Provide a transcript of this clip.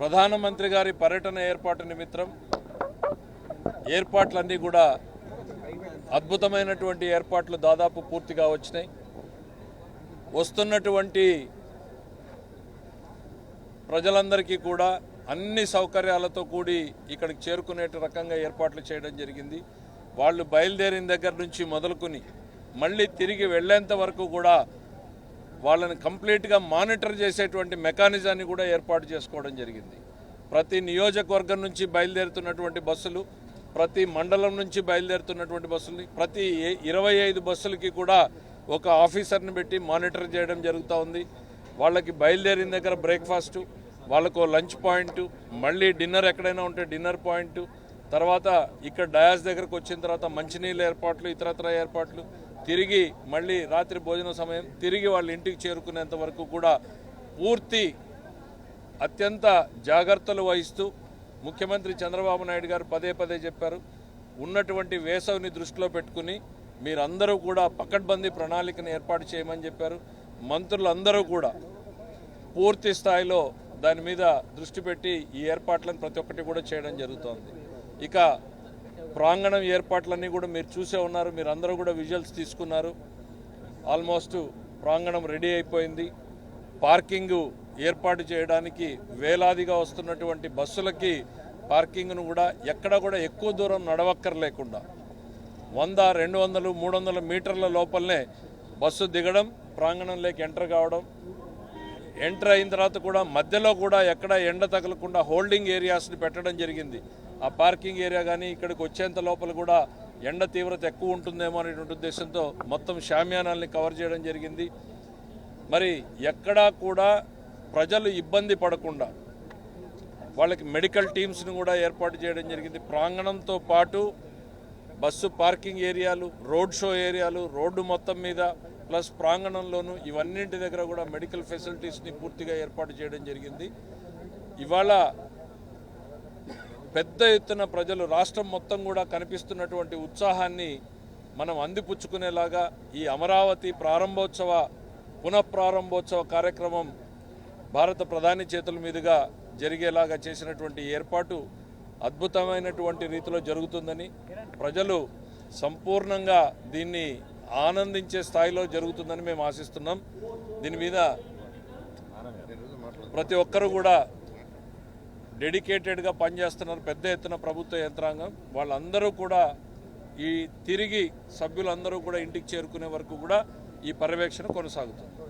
ప్రధానమంత్రి గారి పర్యటన ఏర్పాటు నిమిత్తం ఏర్పాట్లన్నీ కూడా అద్భుతమైనటువంటి ఏర్పాట్లు దాదాపు పూర్తిగా వచ్చినాయి. వస్తున్నటువంటి ప్రజలందరికీ కూడా అన్ని సౌకర్యాలతో కూడి ఇక్కడికి చేరుకునే రకంగా ఏర్పాట్లు చేయడం జరిగింది. వాళ్ళు బయలుదేరిన దగ్గర నుంచి మొదలుకొని మళ్ళీ తిరిగి వెళ్ళేంత వరకు కూడా వాళ్ళని కంప్లీట్గా మానిటర్ చేసేటువంటి మెకానిజాన్ని కూడా ఏర్పాటు చేసుకోవడం జరిగింది. ప్రతి నియోజకవర్గం నుంచి బయలుదేరుతున్నటువంటి బస్సులు ప్రతి మండలం నుంచి బయలుదేరుతున్నటువంటి బస్సులు ప్రతి ఇరవై ఐదు బస్సులకి కూడా ఒక ఆఫీసర్ని పెట్టి మానిటర్ చేయడం జరుగుతూ ఉంది. వాళ్ళకి బయలుదేరిన దగ్గర బ్రేక్ఫాస్ట్ వాళ్ళకు లంచ్ పాయింట్ మళ్ళీ డిన్నర్ ఎక్కడైనా ఉంటే డిన్నర్ పాయింట్ తర్వాత ఇక్కడ డయాస్ దగ్గరకు వచ్చిన తర్వాత మంచినీళ్ళ ఏర్పాట్లు ఇతరత్ర ఏర్పాట్లు తిరిగి మళ్ళీ రాత్రి భోజన సమయం తిరిగి వాళ్ళ ఇంటికి చేరుకునేంత వరకు కూడా పూర్తి అత్యంత జాగ్రత్తలు వహిస్తూ ముఖ్యమంత్రి చంద్రబాబు నాయుడు గారు పదే పదే చెప్పారు. ఉన్నటువంటి వేసవిని దృష్టిలో పెట్టుకుని మీరందరూ కూడా పకడ్బందీ ప్రణాళికను ఏర్పాటు చేయమని చెప్పారు. మంత్రులందరూ కూడా పూర్తి స్థాయిలో దాని మీద దృష్టి పెట్టి ఈ ఏర్పాట్లను ప్రతి ఒక్కటి కూడా చేయడం జరుగుతోంది. ఇక ప్రాంగణం ఏర్పాట్లన్నీ కూడా మీరు చూసే ఉన్నారు. మీరు అందరూ కూడా విజువల్స్ తీసుకున్నారు. ఆల్మోస్ట్ ప్రాంగణం రెడీ అయిపోయింది. పార్కింగ్ ఏర్పాటు చేయడానికి వేలాదిగా వస్తున్నటువంటి బస్సులకి పార్కింగ్ను కూడా ఎక్కడ కూడా ఎక్కువ దూరం నడవక్కర్లేకుండా వంద రెండు వందలు మూడు వందల మీటర్ల లోపలనే బస్సు దిగడం ప్రాంగణంలోకి ఎంటర్ కావడం ఎంటర్ అయిన తర్వాత కూడా మధ్యలో కూడా ఎక్కడ ఎండ తగలకుండా హోల్డింగ్ ఏరియాస్ని పెట్టడం జరిగింది. ఆ పార్కింగ్ ఏరియా కానీ ఇక్కడికి వచ్చేంత లోపల కూడా ఎండ తీవ్రత ఎక్కువ ఉంటుందేమో అనేటువంటి ఉద్దేశంతో మొత్తం షామ్యానాల్ని కవర్ చేయడం జరిగింది. మరి ఎక్కడా కూడా ప్రజలు ఇబ్బంది పడకుండా వాళ్ళకి మెడికల్ టీమ్స్ని కూడా ఏర్పాటు చేయడం జరిగింది. ప్రాంగణంతో పాటు బస్సు పార్కింగ్ ఏరియాలు రోడ్ షో ఏరియాలు రోడ్డు మొత్తం మీద ప్లస్ ప్రాంగణంలోను ఇవన్నింటి దగ్గర కూడా మెడికల్ ఫెసిలిటీస్ని పూర్తిగా ఏర్పాటు చేయడం జరిగింది. ఇవాళ పెద్ద ఎత్తున ప్రజలు రాష్ట్రం మొత్తం కూడా కనిపిస్తున్నటువంటి ఉత్సాహాన్ని మనం అందిపుచ్చుకునేలాగా ఈ అమరావతి ప్రారంభోత్సవ పునఃప్రారంభోత్సవ కార్యక్రమం భారత ప్రధాని చేతుల మీదుగా జరిగేలాగా చేసినటువంటి ఏర్పాటు అద్భుతమైనటువంటి రీతిలో జరుగుతుందని ప్రజలు సంపూర్ణంగా దీన్ని ఆనందించే స్థాయిలో జరుగుతుందని మేము ఆశిస్తున్నాం. దీని మీద ప్రతి ఒక్కరూ కూడా డెడికేటెడ్గా పనిచేస్తున్నారు. పెద్ద ఎత్తున ప్రభుత్వ యంత్రాంగం. వాళ్ళందరూ కూడా ఈ తిరిగి సభ్యులందరూ కూడా ఇంటికి చేరుకునే వరకు కూడా ఈ పర్యవేక్షణ కొనసాగుతుంది.